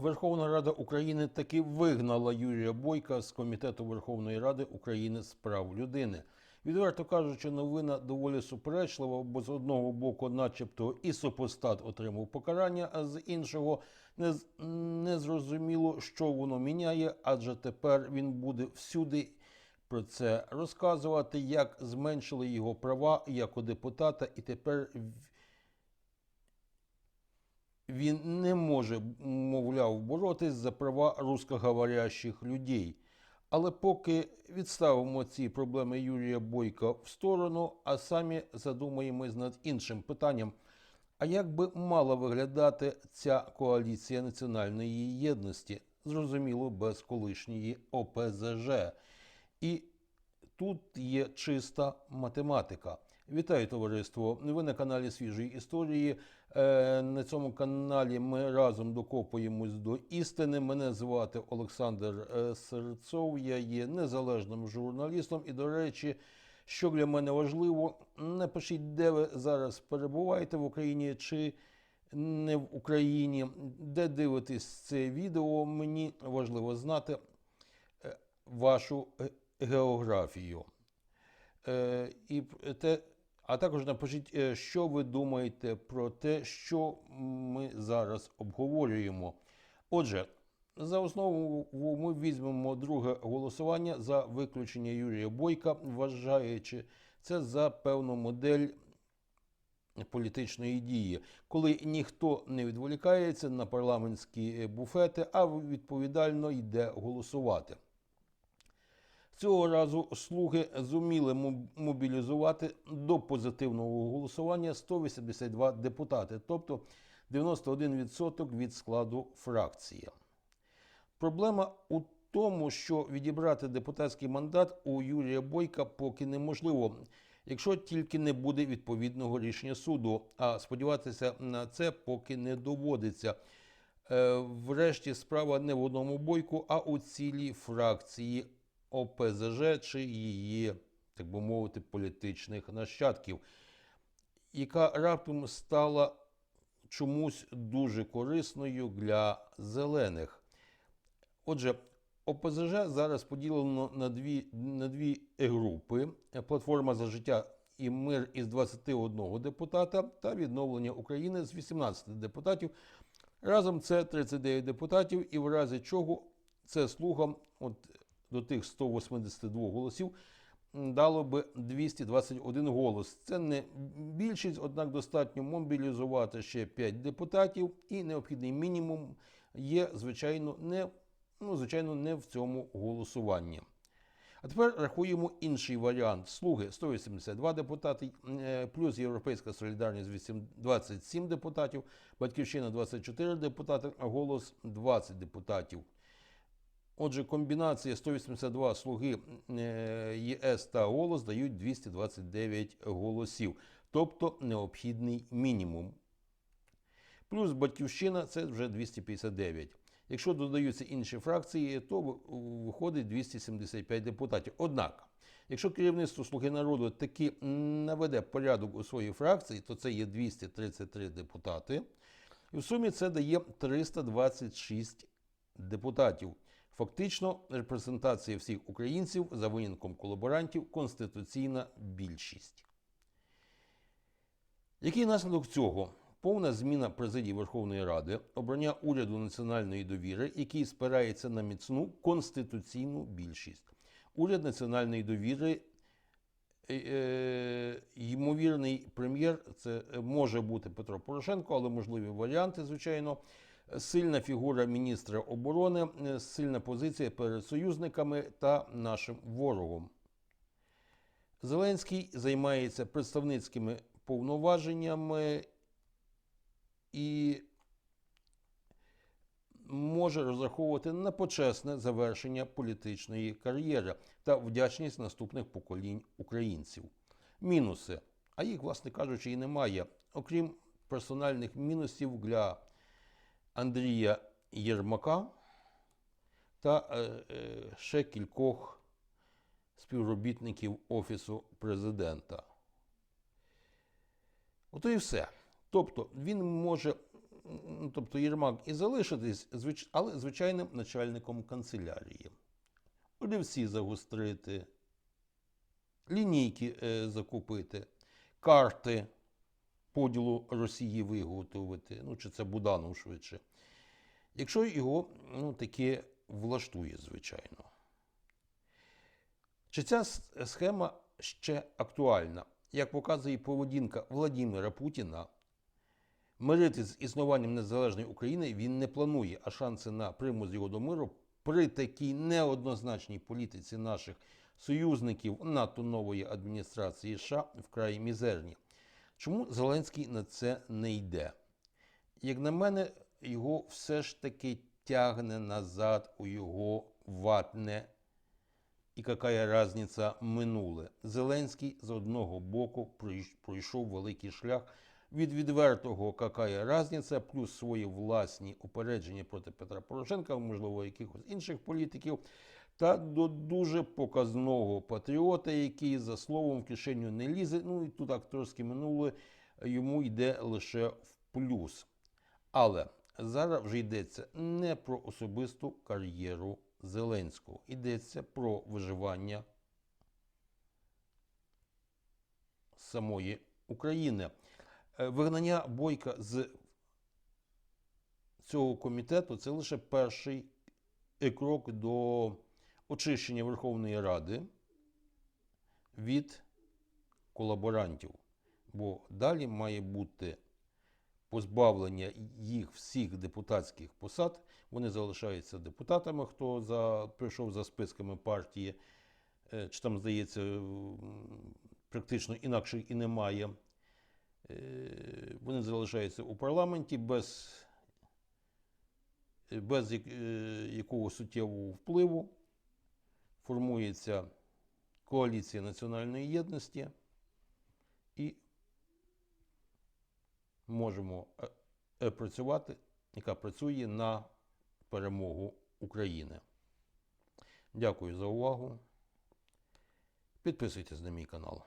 Верховна Рада України таки вигнала Юрія Бойка з Комітету Верховної Ради України з прав людини. Відверто кажучи, новина доволі суперечлива, бо з одного боку, начебто, і супостат отримав покарання, а з іншого не, не зрозуміло, що воно міняє, адже тепер він буде всюди про це розказувати, як зменшили його права як у депутата, і тепер він не може, мовляв, боротись за права русскоговорящих людей. Але поки відставимо ці проблеми Юрія Бойка в сторону, а самі задумаємось над іншим питанням. А як би мала виглядати ця коаліція національної єдності? Зрозуміло, без колишньої ОПЗЖ. І тут є чиста математика. Вітаю товариство! Ви на каналі Свіжої історії. Е, На цьому каналі ми разом докопуємось до істини. Мене звати Олександр е, Серцов. Я є незалежним журналістом. І, до речі, що для мене важливо, напишіть, де ви зараз перебуваєте в Україні чи не в Україні, де дивитесь це відео. Мені важливо знати е, вашу географію. І те, а також напишіть, е, що ви думаєте про те, що ми зараз обговорюємо. Отже, за основу ми візьмемо друге голосування за виключення Юрія Бойка, вважаючи це за певну модель політичної дії, коли ніхто не відволікається на парламентські буфети, а відповідально йде голосувати. Цього разу слуги зуміли мобілізувати до позитивного голосування 182 депутати, тобто 91% від складу фракції. Проблема у тому, що відібрати депутатський мандат у Юрія Бойка поки неможливо, якщо тільки не буде відповідного рішення суду. А сподіватися на це поки не доводиться. Е, Врешті справа не в одному бойку, а у цілій фракції ОПЗЖ чи її, так би мовити, політичних нащадків, яка раптом стала чомусь дуже корисною для зелених. Отже, ОПЗЖ зараз поділено на дві, на дві групи: Платформа за життя і мир із 21 депутата та відновлення України з 18 депутатів. Разом це 39 депутатів, і в разі чого це слугам от, до тих 182 голосів дало би 221 голос. Це не більшість, однак достатньо мобілізувати ще 5 депутатів, і необхідний мінімум є, звичайно, не, ну, звичайно, не в цьому голосуванні. А тепер рахуємо інший варіант. Слуги 182 депутати, е, плюс Європейська солідарність 8 27 депутатів, Батьківщина 24 депутати, голос 20 депутатів. Отже, комбінація 182 слуги е, ЄС та голос дають 229 голосів, тобто необхідний мінімум. Плюс Батьківщина це вже 259. Якщо додаються інші фракції, то ви- виходить 275 депутатів. Однак, якщо керівництво Слуги народу таки наведе порядок у своїй фракції, то це є 233 депутати. І в сумі це дає 326 депутатів. Фактично, репрезентація всіх українців за винятком колаборантів конституційна більшість. Який наслідок цього? Повна зміна президії Верховної Ради, обрання уряду національної довіри, який спирається на міцну конституційну більшість. Уряд національної довіри, е, е, ймовірний прем'єр, це може бути Петро Порошенко, але можливі варіанти, звичайно. Сильна фігура міністра оборони, е, сильна позиція перед союзниками та нашим ворогом. Зеленський займається представницькими повноваженнями і може розраховувати на почесне завершення політичної кар'єри та вдячність наступних поколінь українців. Мінуси, а їх, власне кажучи, і немає, окрім персональних мінусів для Андрія Єрмака та е, е, ще кількох співробітників Офісу президента. Ото і все. Тобто він може тобто Єрмак і залишитись, але звичайним начальником канцелярії. Олівці загострити, лінійки е, закупити, карти поділу Росії виготовити. Ну, чи це Буданов швидше. Якщо його ну, таке влаштує, звичайно. Чи ця схема ще актуальна? Як показує поведінка Владимира Путіна, миритись з існуванням незалежної України він не планує, а шанси на примус його до миру при такій неоднозначній політиці наших союзників НАТО нової адміністрації США вкрай мізерні. Чому Зеленський на це не йде? Як на мене, його все ж таки тягне назад у його ватне і яка різниця минуле. Зеленський з одного боку пройшов великий шлях від відвертого какая різниця, плюс свої власні упередження проти Петра Порошенка, можливо, якихось інших політиків, та до дуже показного патріота, який за словом в кишеню не лізе. Ну і тут акторське минуле йому йде лише в плюс. Але зараз вже йдеться не про особисту кар'єру Зеленського, йдеться про виживання самої України. Е, Вигнання Бойка з цього комітету це лише перший крок до очищення Верховної Ради від колаборантів. Бо далі має бути позбавлення їх всіх депутатських посад. Вони залишаються депутатами, хто за, прийшов за списками партії, е, чи там, здається, практично інакше і немає. Е, Вони залишаються у парламенті без, без е, якого суттєвого впливу. Формується коаліція національної єдності можемо е, е, працювати, яка працює на перемогу України. Дякую за увагу. Підписуйтесь на мій канал.